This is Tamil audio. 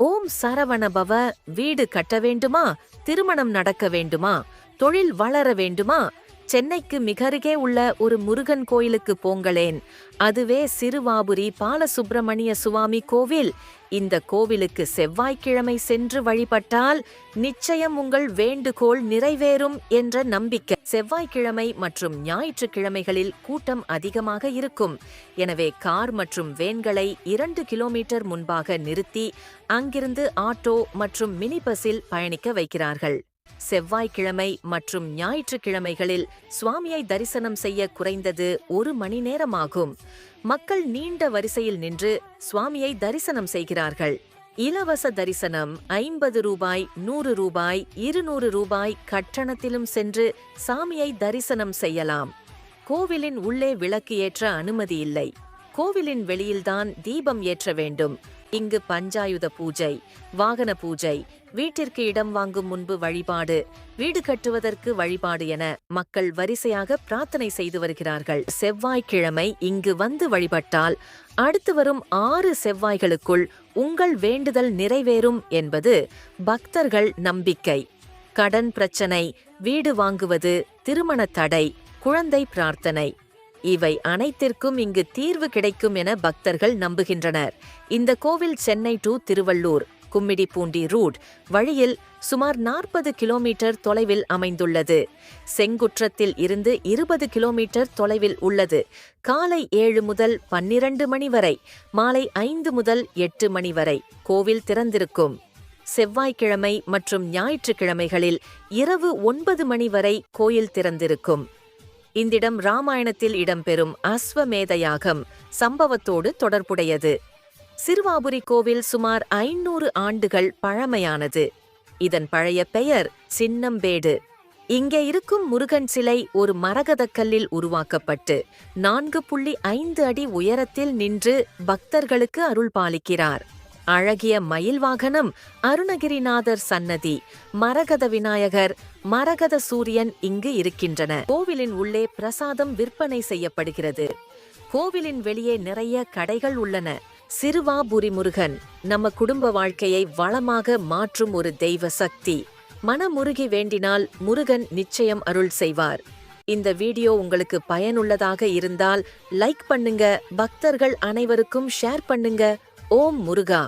ஓம் சரவணபவ வீடு கட்ட வேண்டுமா? திருமணம் நடக்க வேண்டுமா? தொழில் வளர வேண்டுமா? சென்னைக்கு மிகருகே உள்ள ஒரு முருகன் கோயிலுக்கு போங்களேன். அதுவே சிறுவாபுரி பாலசுப்பிரமணிய சுவாமி கோவில். இந்த கோவிலுக்கு செவ்வாய்க்கிழமை சென்று வழிபட்டால் நிச்சயம் உங்கள் வேண்டுகோள் நிறைவேறும் என்ற நம்பிக்கை. செவ்வாய்க்கிழமை மற்றும் ஞாயிற்றுக்கிழமைகளில் கூட்டம் அதிகமாக இருக்கும். எனவே கார் மற்றும் வேன்களை இரண்டு கிலோமீட்டர் முன்பாக நிறுத்தி அங்கிருந்து ஆட்டோ மற்றும் மினி பஸ்ஸில் பயணிக்க வைக்கிறார்கள். செவ்வாய்க்கிழமை மற்றும் ஞாயிற்றுக்கிழமைகளில் சுவாமியை தரிசனம் செய்ய குறைந்தது ஒரு மணி நேரமாகும். மக்கள் நீண்ட வரிசையில் நின்று சுவாமியை தரிசனம் செய்கிறார்கள். இலவச தரிசனம் ஐம்பது ரூபாய் நூறு ரூபாய் இருநூறு ரூபாய் கட்டணத்திலும் சென்று சாமியை தரிசனம் செய்யலாம். கோவிலின் உள்ளே விளக்கு ஏற்ற அனுமதி இல்லை. கோவிலின் வெளியில்தான் தீபம் ஏற்ற வேண்டும். இங்கு பஞ்சாயுத பூஜை வாகன பூஜை வீட்டிற்கு இடம் வாங்கும் முன்பு வழிபாடு வீடு கட்டுவதற்கு வழிபாடு என மக்கள் வரிசையாக பிரார்த்தனை செய்து வருகிறார்கள். செவ்வாய்க்கிழமை இங்கு வந்து வழிபட்டால் அடுத்து வரும் ஆறு செவ்வாய்களுக்குள் உங்கள் வேண்டுதல் நிறைவேறும் என்பது பக்தர்கள் நம்பிக்கை. கடன் பிரச்சனை வீடு வாங்குவது திருமண தடை குழந்தை பிரார்த்தனை. இவை அனைத்திற்கும் இங்கு தீர்வு கிடைக்கும் என பக்தர்கள் நம்புகின்றனர். இந்த கோவில் சென்னை டு திருவள்ளூர் கும்மிடிப்பூண்டி ரூட் வழியில் சுமார் நாற்பது கிலோமீட்டர் தொலைவில் அமைந்துள்ளது. செங்குற்றத்தில் இருந்து இருபது கிலோமீட்டர் தொலைவில் உள்ளது. காலை ஏழு முதல் பன்னிரண்டு மணி வரை மாலை ஐந்து முதல் எட்டு மணி வரை கோவில் திறந்திருக்கும். செவ்வாய்க்கிழமை மற்றும் ஞாயிற்றுக்கிழமைகளில் இரவு ஒன்பது மணி வரை கோயில் திறந்திருக்கும். இந்திடம் ராமாயணத்தில் இடம்பெறும் அஸ்வமேத யாகம் சம்பவத்தோடு தொடர்புடையது. சிறுவாபுரி கோவில் சுமார் ஐநூறு ஆண்டுகள் பழமையானது. இதன் பழைய பெயர் சின்னம்பேடு. இங்கே இருக்கும் முருகன் சிலை ஒரு மரகதக்கல்லில் உருவாக்கப்பட்டு நான்கு புள்ளி ஐந்து அடி உயரத்தில் நின்று பக்தர்களுக்கு அருள் பாலிக்கிறார் அழகிய மயில் வாகனம் அருணகிரிநாதர் சன்னதி மரகத விநாயகர் மரகத சூரியன் இங்கு இருக்கின்றன. கோவிலின் உள்ளே பிரசாதம் விற்பனை செய்யப்படுகிறது. கோவிலின் வெளியே நிறைய கடைகள் உள்ளன. சிறுவாபுரி முருகன் நம்ம குடும்ப வாழ்க்கையை வளமாக மாற்றும் ஒரு தெய்வ சக்தி. மனமுருகி வேண்டினால் முருகன் நிச்சயம் அருள் செய்வார். இந்த வீடியோ உங்களுக்கு பயனுள்ளதாக இருந்தால் லைக் பண்ணுங்க பக்தர்கள் அனைவருக்கும் ஷேர் பண்ணுங்க. ஓம் முருகா!